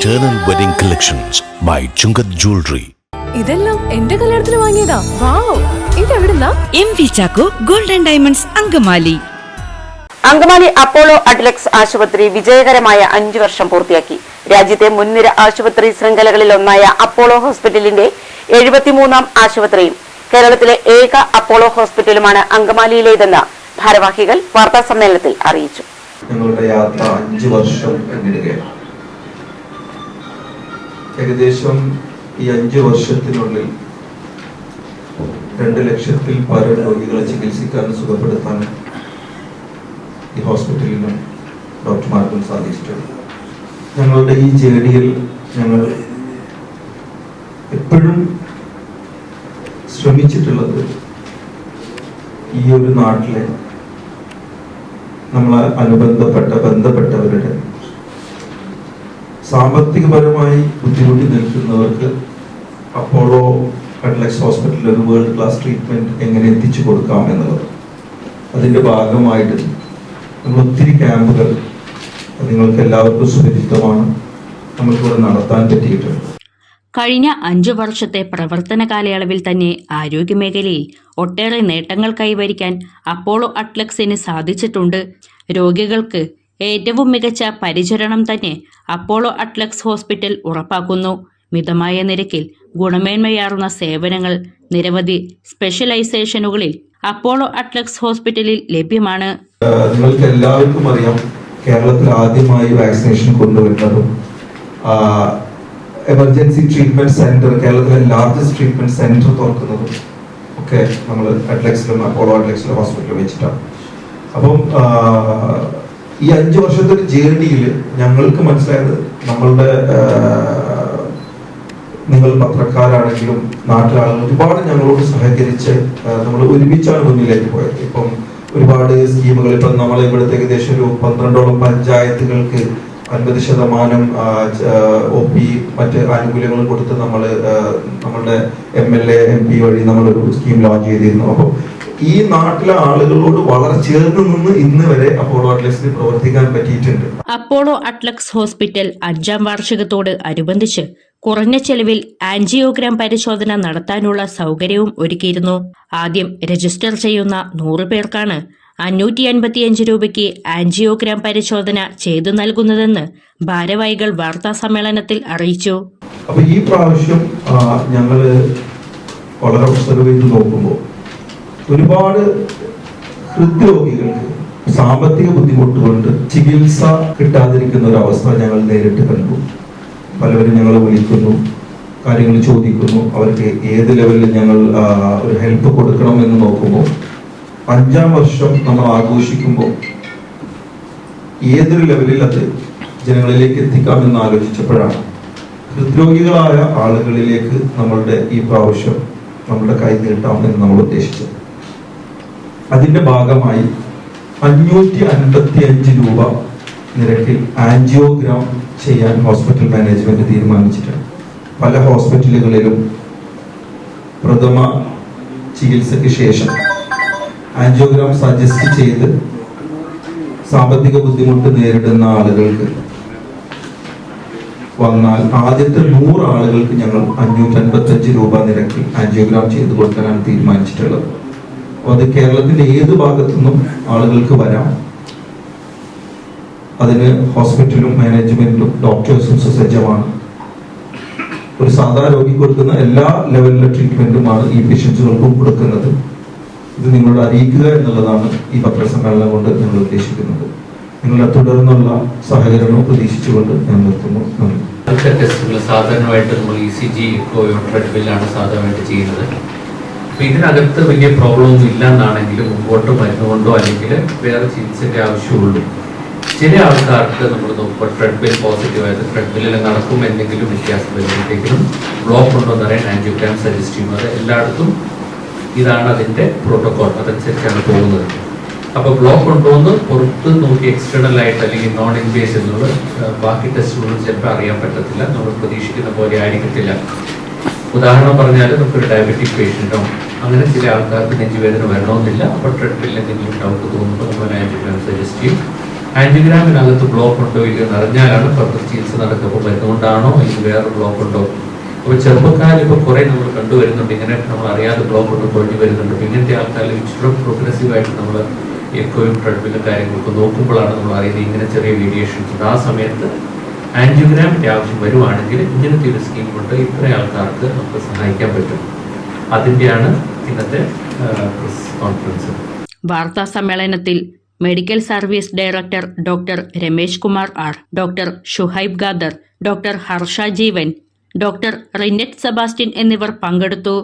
Eternal Wedding Collections by Chungath Jewelry. ഇതെല്ലാം എന്റെ കല്യാണത്തിന് വാങ്ങിയതാ. Wow ഇതെവിടുന്നാ? M V Chacko golden diamonds Angamaly. Angamaly Apollo Adlux ആശുപത്രി വിജയകരമായ അഞ്ചു വർഷം പൂർത്തിയാക്കി. രാജ്യത്തെ മുൻനിര ആശുപത്രി ശൃംഖലകളിൽ ഒന്നായ അപ്പോളോ ഹോസ്പിറ്റലിന്റെ എഴുപത്തിമൂന്നാം ആശുപത്രിയും കേരളത്തിലെ ഏക അപ്പോളോ ഹോസ്പിറ്റലുമാണ് അങ്കമാലിയിലേതെന്ന് ഭാരവാഹികൾ വാർത്താ സമ്മേളനത്തിൽ അറിയിച്ചു. ഞങ്ങളുടെ യാത്ര അഞ്ചു വർഷം പിന്നിടുകയാണ്. ഏകദേശം ഈ അഞ്ച് വർഷത്തിനുള്ളിൽ രണ്ട് ലക്ഷത്തിൽ പരം രോഗികളെ ചികിത്സിക്കാനും സുഖപ്പെടുത്താനും ഈ ഹോസ്പിറ്റലിനും ഡോക്ടർമാർക്കും സാധിച്ചിട്ടുണ്ട്. ഞങ്ങളുടെ ഈ ജേണിയിൽ ഞങ്ങൾ എപ്പോഴും ശ്രമിച്ചിട്ടുള്ളത് ഈ ഒരു നാട്ടിലെ നമ്മളെ അനുബന്ധപ്പെട്ട ബന്ധപ്പെട്ടവരുടെ സാമ്പത്തികപരമായി ബുദ്ധിമുട്ടി നിൽക്കുന്നവർക്ക് അപ്പോളോ കൺലക്സ് ഹോസ്പിറ്റലിൽ ഒരു വേൾഡ് ക്ലാസ് ട്രീറ്റ്മെന്റ് എങ്ങനെ എത്തിച്ചു കൊടുക്കാം എന്നുള്ളത്. അതിന്റെ ഭാഗമായിട്ട് ഒത്തിരി ക്യാമ്പുകൾ നിങ്ങൾക്ക് എല്ലാവർക്കും സുപരിചിതമാണ്. നമ്മൾക്കിവിടെ നടത്താൻ പറ്റിയിട്ടുണ്ട്. കഴിഞ്ഞ അഞ്ചു വർഷത്തെ പ്രവർത്തന കാലയളവിൽ തന്നെ ആരോഗ്യമേഖലയിൽ ഒട്ടേറെ നേട്ടങ്ങൾ കൈവരിക്കാൻ അപ്പോളോ അട്ലക്സിന് സാധിച്ചിട്ടുണ്ട്. രോഗികൾക്ക് ഏറ്റവും മികച്ച പരിചരണം തന്നെ അപ്പോളോ അട്ലക്സ് ഹോസ്പിറ്റൽ ഉറപ്പാക്കുന്നു. മിതമായ നിരക്കിൽ ഗുണമേന്മയാർന്ന സേവനങ്ങൾ നിരവധി സ്പെഷ്യലൈസേഷനുകളിൽ അപ്പോളോ അട്ലക്സ് ഹോസ്പിറ്റലിൽ ലഭ്യമാണ്. നിങ്ങൾക്ക് എല്ലാവർക്കും അറിയാം കേരളത്തിൽ ആദ്യമായി വാക്സിനേഷൻ കൊണ്ടുവരുന്നതും എമർജൻസി ട്രീറ്റ്മെന്റ് സെന്റർ കേരളത്തിലെ ലാർജസ്റ്റ് ട്രീറ്റ്മെന്റ് സെന്റർ തുറക്കുന്നതും ഒക്കെ നമ്മൾ അഡ്ലക്സിലും അപ്പോളോ അഡ്ലക്സിലും ഹോസ്പിറ്റലിൽ വെച്ചിട്ടാണ്. അപ്പം ഈ അഞ്ച് വർഷത്തെ ഒരു ജേർണിയിൽ ഞങ്ങൾക്ക് മനസ്സിലായത് നമ്മളുടെ നിങ്ങൾ പത്രക്കാരാണെങ്കിലും നാട്ടിലാണെങ്കിലും ഒരുപാട് ഞങ്ങളോട് സഹകരിച്ച് നമ്മൾ ഒരുമിച്ചാണ് മുന്നിലേക്ക് പോയത്. ഇപ്പം ഒരുപാട് സ്കീമുകൾ ഇപ്പം നമ്മൾ ഇവിടുത്തെ ഏകദേശം ഒരു പന്ത്രണ്ടോളം പഞ്ചായത്തുകൾക്ക് അൻപത് ശതമാനം ഒ പി മറ്റ് ആനുകൂല്യങ്ങൾ കൊടുത്ത് നമ്മൾ നമ്മളുടെ M L A M P വഴി നമ്മളൊരു സ്കീം ലോഞ്ച് ചെയ്തിരുന്നു. അപ്പോൾ ഈ നാട്ടിലെ ആളുകളോട് വളരെ ചേർന്ന് നിന്ന് ഇന്ന് വരെ അപ്പോളോ അറ്റ്ലക്സിന് പ്രവർത്തിക്കാൻ പറ്റിയിട്ടുണ്ട്. അപ്പോളോ അറ്റ്ലക്സ് ഹോസ്പിറ്റൽ അഞ്ചാം വാർഷികത്തോട് അനുബന്ധിച്ച് കുറഞ്ഞ ചെലവിൽ ആൻജിയോഗ്രാം പരിശോധന നടത്താനുള്ള സൗകര്യവും ഒരുക്കിയിരുന്നു. ആദ്യം രജിസ്റ്റർ ചെയ്യുന്ന നൂറ് പേർക്കാണ് അഞ്ഞൂറ്റി അൻപത്തിയഞ്ച് രൂപയ്ക്ക് ആൻജിയോഗ്രാം പരിശോധന ചെയ്തു നൽകുന്നതെന്ന് ഭാരവാഹികൾ വാർത്താ സമ്മേളനത്തിൽ അറിയിച്ചു. അപ്പൊ ഈ പ്രാവശ്യം ഞങ്ങൾ വളരെ ഒബ്സർവ് ചെയ്ത് നോക്കുമ്പോൾ ഒരുപാട് ഹൃദ്രോഗികൾക്ക് സാമ്പത്തിക ബുദ്ധിമുട്ട് കൊണ്ട് ചികിത്സ കിട്ടാതിരിക്കുന്ന ഒരു അവസ്ഥ ഞങ്ങൾ നേരിട്ട് കണ്ടു. പലവരും ഞങ്ങളെ വിളിക്കുന്നു കാര്യങ്ങൾ ചോദിക്കുന്നു. അവർക്ക് ഏത് ലെവലിൽ ഞങ്ങൾ ഒരു ഹെൽപ്പ് കൊടുക്കണം എന്ന് നോക്കുമ്പോൾ അഞ്ചാം വർഷം നമ്മൾ ആഘോഷിക്കുമ്പോൾ ഏതൊരു ലെവലിൽ അത് ജനങ്ങളിലേക്ക് എത്തിക്കാമെന്ന് ആലോചിച്ചപ്പോഴാണ് ഹൃദ്രോഗികളായ ആളുകളിലേക്ക് നമ്മളുടെ ഈ പ്രാവശ്യം നമ്മുടെ കൈ നീട്ടാമെന്ന് നമ്മൾ ഉദ്ദേശിച്ചത്. അതിന്റെ ഭാഗമായി അഞ്ഞൂറ്റി അൻപത്തി അഞ്ച് രൂപ നിരക്കിൽ ആൻജിയോഗ്രാം ചെയ്യാൻ ഹോസ്പിറ്റൽ മാനേജ്മെന്റ് തീരുമാനിച്ചിട്ടുണ്ട്. പല ഹോസ്പിറ്റലുകളിലും പ്രഥമ ചികിത്സയ്ക്ക് ശേഷം ആൻജിയോഗ്രാം സജസ്റ്റ് ചെയ്ത് സാമ്പത്തിക ബുദ്ധിമുട്ട് നേരിടുന്ന ആളുകൾക്ക് വന്നാൽ ആദ്യത്തെ നൂറ് ആളുകൾക്ക് ഞങ്ങൾ അഞ്ഞൂറ്റി അൻപത്തി അഞ്ച് രൂപ നിരക്കിൽ ആൻജിയോഗ്രാം ചെയ്ത് കൊടുക്കാനാണ് തീരുമാനിച്ചിട്ടുള്ളത്. അപ്പോൾ അത് കേരളത്തിന്റെ ഏത് ഭാഗത്തു നിന്നും ആളുകൾക്ക് വരാം. അതിന് ഹോസ്പിറ്റലും മാനേജ്മെന്റും ഡോക്ടേഴ്സും സുസജ്ജമാണ്. ഒരു സാധാരണ രോഗി കൊടുക്കുന്ന എല്ലാ ലെവലിലെ ട്രീറ്റ്മെന്റുമാണ് ഈ പേഷ്യൻസുകൾക്കും കൊടുക്കുന്നത്. ഇത് നിങ്ങളോട് അറിയിക്കുക എന്നുള്ളതാണ് ഈ പത്രസമ്മേളനം കൊണ്ട് ഞങ്ങൾ ഉദ്ദേശിക്കുന്നത്. നിങ്ങളുടെ തുടർന്നുള്ള സഹകരണവും പ്രതീക്ഷിച്ചുകൊണ്ട് ഞാൻ നിർത്തുന്നു. ടെസ്റ്റുകൾ സാധാരണമായിട്ട് നമ്മൾ ഇ സി ജി ഇക്കോയോ ട്രെഡ്മില്ലാണ് സാധാരണയായിട്ട് ചെയ്യുന്നത്. ഇതിനകത്ത് വലിയ പ്രോബ്ലം ഒന്നും ഇല്ല എന്നാണെങ്കിലും മുമ്പോട്ട് മരുന്നുകൊണ്ടോ അല്ലെങ്കിൽ വേറെ ചികിത്സയ്ക്ക് ആവശ്യമുള്ളൂ. ചില ആൾക്കാർക്ക് നമ്മൾ നോക്കുമ്പോൾ ബിൽ പോസിറ്റീവ് ആയത് ട്രെഡ്മില്ലിൽ നടക്കും എന്തെങ്കിലും വ്യത്യാസം വരുമ്പോഴത്തേക്കും ബ്ലോക്ക് ഉണ്ടോ എന്ന് അറിയാൻ ആൻജിയോഗ്രാം സജസ്റ്റ് ചെയ്യുന്നത് എല്ലായിടത്തും ഇതാണ് അതിന്റെ പ്രോട്ടോകോൾ അതനുസരിച്ചാണ് പോകുന്നത്. അപ്പോൾ ബ്ലോക്ക് ഉണ്ടോ എന്ന് പുറത്ത് നോക്കി എക്സ്റ്റേണൽ ആയിട്ട് അല്ലെങ്കിൽ നോൺ ഇൻവേസ് എന്നുള്ളത് ബാക്കി ടെസ്റ്റുകൾ ചിലപ്പോൾ അറിയാൻ പറ്റത്തില്ല. നമ്മൾ പ്രതീക്ഷിക്കുന്ന പോലെ ആയിരിക്കത്തില്ല. ഉദാഹരണം പറഞ്ഞാൽ നമുക്കൊരു ഡയബറ്റിക് പേഷ്യന്റോ അങ്ങനെ ചില ആൾക്കാർക്ക് നെഞ്ചുവേദന വരണമെന്നില്ല. അപ്പോൾ ട്രെഡ്മിൽ എന്തെങ്കിലും ഡൗട്ട് തോന്നുമ്പോൾ നമ്മൾ ആന്റിഗ്രാം സജസ്റ്റ് ചെയ്യും. ആന്റിഗ്രാമിനകത്ത് ബ്ലോക്ക് ഉണ്ടോ ഇല്ലയോ എന്ന് അറിഞ്ഞാലാണ് ഫർദർ ചികിത്സ നടക്കുമ്പോൾ വരുന്നുകൊണ്ടാണോ അല്ലെങ്കിൽ വേറെ ബ്ലോക്ക് ഉണ്ടോ? അപ്പോൾ ചെറുപ്പക്കാരിൽ കുറേ നമ്മൾ കണ്ടുവരുന്നുണ്ട്. ഇങ്ങനെ നമ്മൾ അറിയാതെ ബ്ലോക്ക് ഉണ്ടോ പൊഴിഞ്ഞു വരുന്നുണ്ട്. ഇങ്ങനത്തെ ആൾക്കാരിൽ ഇച്ചിരി പ്രോഗ്രസീവായിട്ട് നമ്മൾ എക്കോയും ട്രെഡ്മിലും കാര്യങ്ങളൊക്കെ നോക്കുമ്പോഴാണ് നമ്മൾ അറിയുന്നത്. ഇങ്ങനെ ചെറിയ വേരിയേഷൻസ് ഉണ്ട്. ആ സമയത്ത് ആൻജിയോഗ്രാമിന്റെ ആവശ്യം വരുവാണെങ്കിൽ ഇങ്ങനത്തെ ഒരു സ്കീം കൊണ്ട് ഇത്ര ആൾക്കാർക്ക് നമുക്ക് സഹായിക്കാൻ പറ്റും. അതിന്റെയാണ് ഇന്നത്തെ പ്രസ് കോൺഫറൻസ് വാർത്താ സമ്മേളനത്തിൽ medical service director doctor Ramesh Kumar R doctor Shuhaib Gadar doctor Harsha Jeevan doctor Rinet Sebastian എന്നിവർ പങ്കെടുത്തു.